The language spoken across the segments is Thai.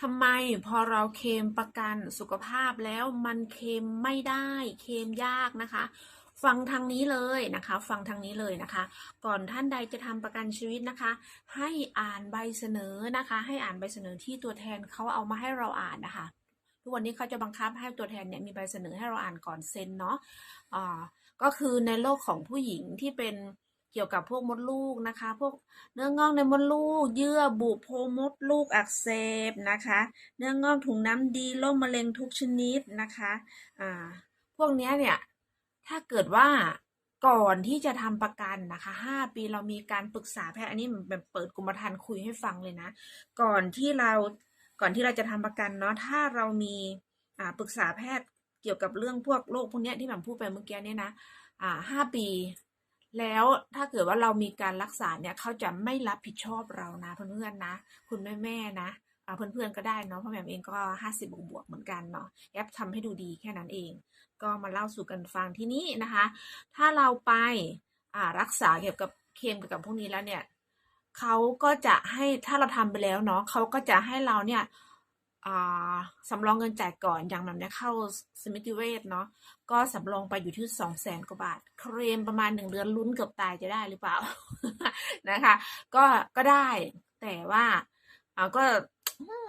ทำไมพอเราเคมประกันสุขภาพแล้วมันเคมไม่ได้เคมยากนะคะ ฟังทางนี้เลยนะคะ ฟังทางนี้เลยนะคะ ก่อนท่านใดจะทำประกันชีวิตนะคะ ให้อ่านใบเสนอนะคะ ให้อ่านใบเสนอที่ตัวแทนเขาเอามาให้เราอ่านนะคะ ทุกวันนี้เขาจะบังคับให้ตัวแทนเนี่ยมีใบเสนอให้เราอ่านก่อนเซ็นเนาะอ่าก็คือในโลกของผู้หญิงที่เป็น เกี่ยวกับพวกมดลูกนะคะ พวกเนื้องอกในมดลูก เยื่อบุโพรงมดลูกอักเสบนะคะ เนื้องอกถุงน้ำดีโรคมะเร็งทุกชนิดนะคะอ่าพวกนี้เนี่ยถ้าเกิดว่าก่อนที่จะทำประกันนะคะห้าปีเรามีการปรึกษาแพทย์อันนี้มันแบบเปิดกรมธรรม์คุยให้ฟังเลยนะ ก่อนที่เราก่อนที่เราจะทำประกันเนาะถ้าเรามีอ่าปรึกษาแพทย์เกี่ยวกับเรื่องพวกโรคพวกนี้ที่ผมพูดไปเมื่อกี้เนี่ยนะอ่าห้าปี แล้วถ้าเกิดว่าเรามีการรักษาเนี่ยเขาจะไม่รับผิดชอบเรานะเพื่อนๆนะ คุณแม่แม่ๆนะเพื่อนๆก็ได้เนาะเพราะแม่เองก็ห้าสิบบวกๆเหมือนกันเนาะแอปทำให้ดูดีแค่นั้นเอง ก็มาเล่าสู่กันฟังที่นี้นะคะ ถ้าเราไปรักษาเกี่ยวกับเคมเกี่ยวกับพวกนี้แล้วเนี่ยเขาก็จะให้ถ้าเราทำไปแล้วเนาะเขาก็จะให้เราเนี่ย สำรองเงินจ่ายก่อนอย่างแบบเนี้ยเข้าสมิติเวชเนาะก็สำรองไปอยู่ที่สองแสนกว่าบาท เคลมประมาณหนึ่งเดือนลุ้นเกือบตายจะได้หรือเปล่านะคะ ก็ก็ได้แต่ว่าก็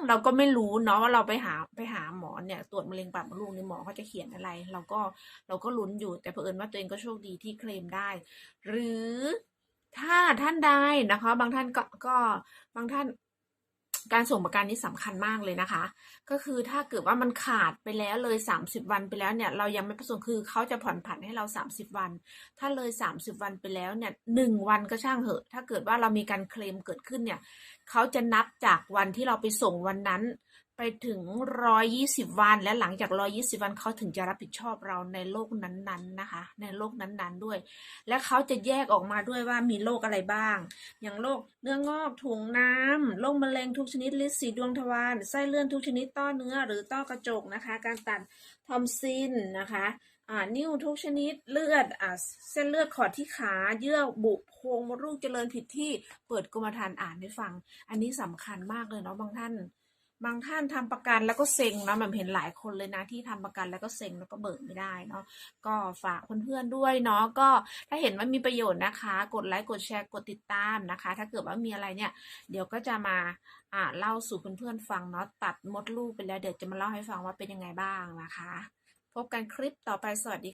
เราก็ไม่รู้เนาะว่าเราไปหาไปหาหมอเนี่ยตรวจมะเร็งปากมดลูกนี่หมอเขาจะเขียนอะไร เราก็เราก็ลุ้นอยู่ แต่เผอิญว่าตัวเองก็โชคดีที่เคลมได้ หรือถ้าท่านใดนะคะ บางท่านก็ก็บางท่าน การส่งประกันนี้สำคัญมากเลยนะคะ ก็คือถ้าเกิดว่ามันขาดไปแล้วเลย 30 วันไปแล้วเนี่ย เรายังไม่ประสงค์คือเขาจะผ่อนผันให้เรา 30 วัน ถ้าเลย 30 วันไปแล้วเนี่ยหนึ่งวันก็ช่างเหอะ ถ้าเกิดว่าเรามีการเคลมเกิดขึ้นเนี่ยเขาจะนับจากวันที่เราไปส่งวันนั้น ไปถึง120วัน และหลังจาก120วันเขาถึงจะรับผิดชอบเราในโรคนั้นๆนะคะ ในโรคนั้นๆด้วย และเขาจะแยกออกมาด้วยว่ามีโรคอะไรบ้าง อย่างโรคเนื้องอกถุงน้ำโรคมะเร็งทุกชนิดลินสีดวงทวารไส้เลื่อนทุกชนิดต้อเนื้อ หรือต้อกระจกนะคะ การตัดทอมซินนะคะอ่านิ้วทุกชนิดเลือดอ่าเส้นเลือดขอดที่ขาเยื่อบุโพรงมดลูกเจริญผิดที่เปิดกรมธรรม์อ่านให้ฟัง อันนี้สำคัญมากเลยเนาะบางท่าน บางท่านทำประกันแล้วก็เซ็งนะมันเห็นหลายคนเลยนะที่ทำประกันแล้วก็เซ็งแล้วก็เบิกไม่ได้เนาะก็ฝากเพื่อนๆด้วยเนาะก็ถ้าเห็นว่ามีประโยชน์นะคะ กดไลค์กดแชร์กดติดตามนะคะ ถ้าเกิดว่ามีอะไรเนี่ย เดี๋ยวก็จะมาอ่าเล่าสู่เพื่อนๆฟังเนาะตัดมดลูกไปแล้วเดี๋ยวจะมาเล่าให้ฟังว่าเป็นยังไงบ้างนะคะ พบกันคลิปต่อไปสวัสดี